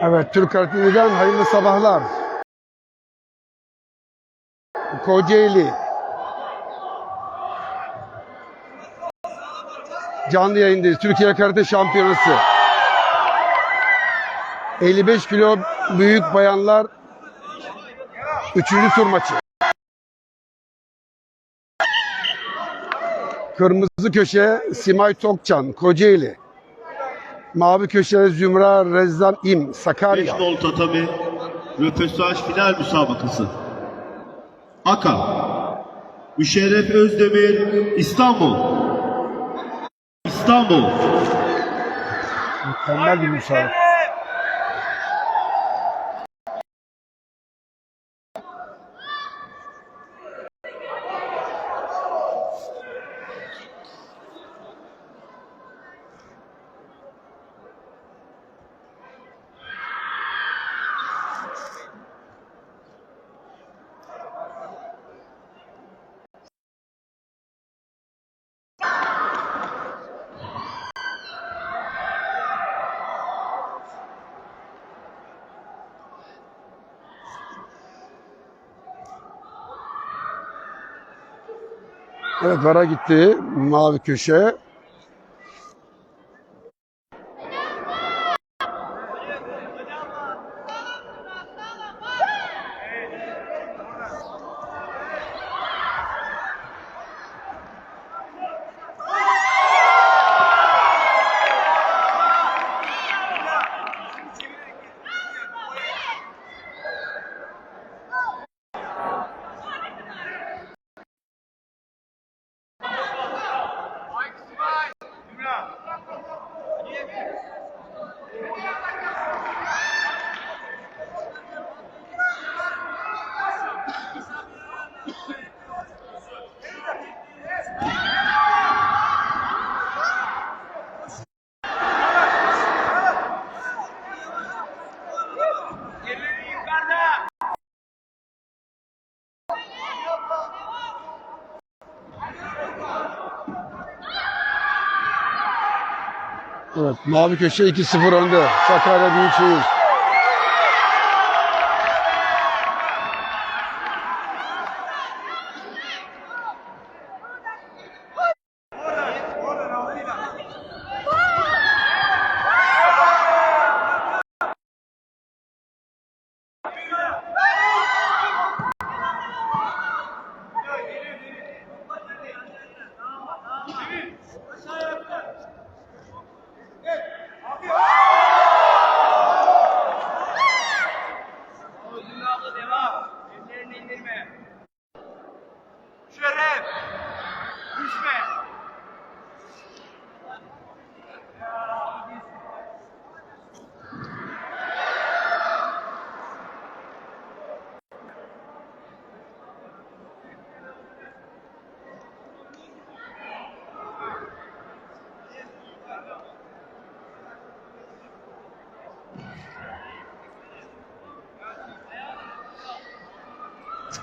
Evet, Türk Karteli'den hayırlı sabahlar. Kocaeli. Canlı yayındayız. Türkiye Karate Şampiyonası. 55 kilo büyük bayanlar 3. tur maçı. Kırmızı köşe Simay Tokçan, Kocaeli. Mavi köşe Zümra Rezzan İm, 5 Sakarya. nol tatami röportaj final müsabakası. Aka Müşerref Özdemir İstanbul İstanbul Mükemmel bir müsabaka. Evet vara gitti. Mavi köşe. Evet mavi köşe 2-0 önde. Sakarya Büyükşehir.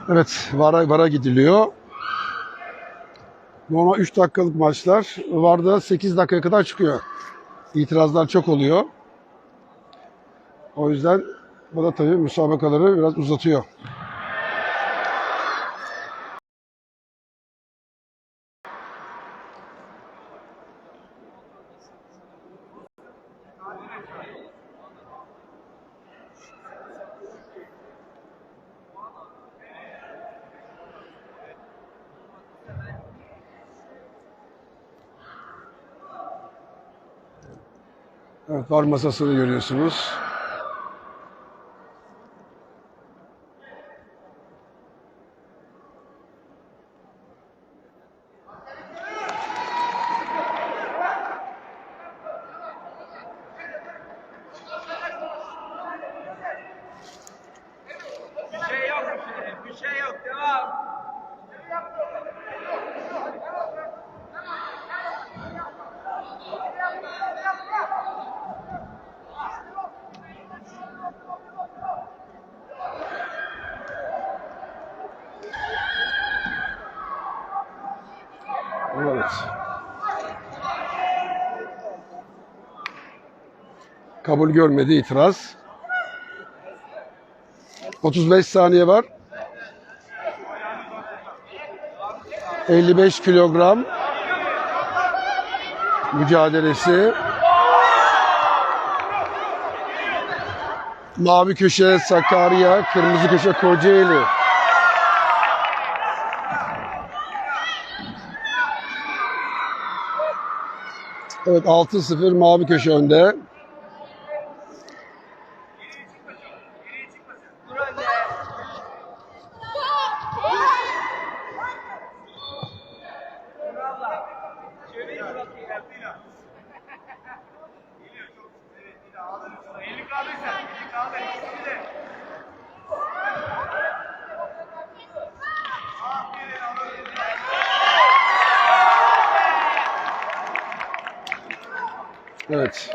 Evet vara, vara gidiliyor. Normal 3 dakikalık maçlar Varda 8 dakikaya kadar çıkıyor. İtirazlar çok oluyor. O yüzden bu da tabii müsabakaları biraz uzatıyor. Evet, var masasını görüyorsunuz. Evet. Kabul görmedi itiraz. 35 saniye var. 55 kilogram mücadelesi. Mavi köşe Sakarya, kırmızı köşe Kocaeli. Evet 6-0 mavi köşe önde. Evet.